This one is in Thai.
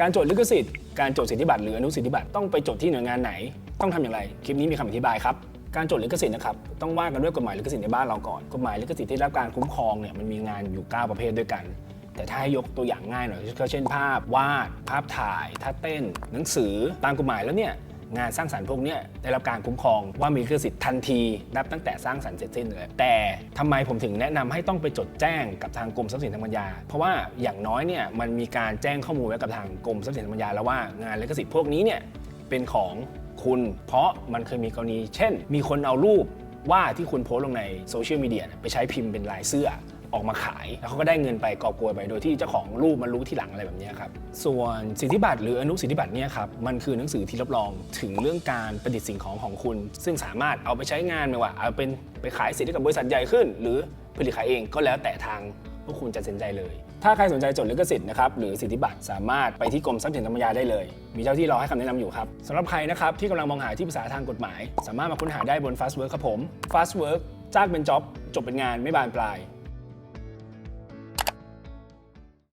การจดลิขสิทธิ์การจดสิทธิบัตรหรืออนุสิทธิบัตรต้องไปจดที่หน่วยงานไหน ต้องทำอย่างไร คลิปนี้มีคำอธิบายครับการจดลิขสิทธิ์นะครับต้องว่ากันด้วยกฎหมายลิขสิทธิ์ในบ้านเราก่อนกฎหมายลิขสิทธิ์ที่รับการคุ้มครองเนี่ยมันมีงานอยู่ 9 ประเภทด้วยกัน แต่ถ้าให้ยกตัวอย่างง่ายหน่อยก็เช่นภาพวาด ภาพถ่ายท่าเต้น หนังสือตามกฎหมายแล้วเนี่ย งานสร้างสรรค์พวกนี้ได้รับการคุ้มครองว่ามีลิขสิทธิ์ทันทีนับตั้งแต่สร้างสรรค์เสร็จสิ้นเลยแต่ทำไมผมถึงแนะนำให้ต้องไปจดแจ้งกับทางกรมทรัพย์สินทางปัญญา เพราะว่าอย่างน้อยเนี่ยมันมีการแจ้งข้อมูลไว้กับทางกรมทรัพย์สินทางปัญญาแล้วว่างานลิขสิทธิ์พวกนี้เนี่ยเป็นของคุณเพราะมันเคยมีกรณี เช่น มีคนเอารูปว่าที่คุณโพสลงในโซเชียลมีเดียไปใช้พิมพ์เป็นลายเสื้อ ออกมาขาย แล้วเขาก็ได้เงินไปกอบโกยไปโดยที่เจ้าของรูปมารู้ที่หลังอะไรแบบนี้ครับส่วนสิทธิบัตรหรืออนุสิทธิบัตรเนี่ยครับมันคือหนังสือที่รับรองถึงเรื่องการประดิษฐ์สิ่งของของคุณ ซึ่งสามารถเอาไปใช้งานไม่ว่าเอาเป็นไปขายสิทธิกับบริษัทใหญ่ขึ้น หรือผลิตขายเองก็แล้วแต่ทางพวกคุณจะเซ็นใจเลย ถ้าใครสนใจจดลิขสิทธิ์นะครับหรือสิทธิบัตรสามารถไปที่กรมทรัพย์สินทางปัญญาได้เลย มีเจ้าที่รอให้คำแนะนำอยู่ครับสำหรับใครนะครับที่กำลังมองหาที่ปรึกษาทางกฎหมาย สามารถมาค้นหาได้บน Fastwork ครับผม Fastwork จ้างเป็นจ็อบจบเป็นงานไม่บานปลาย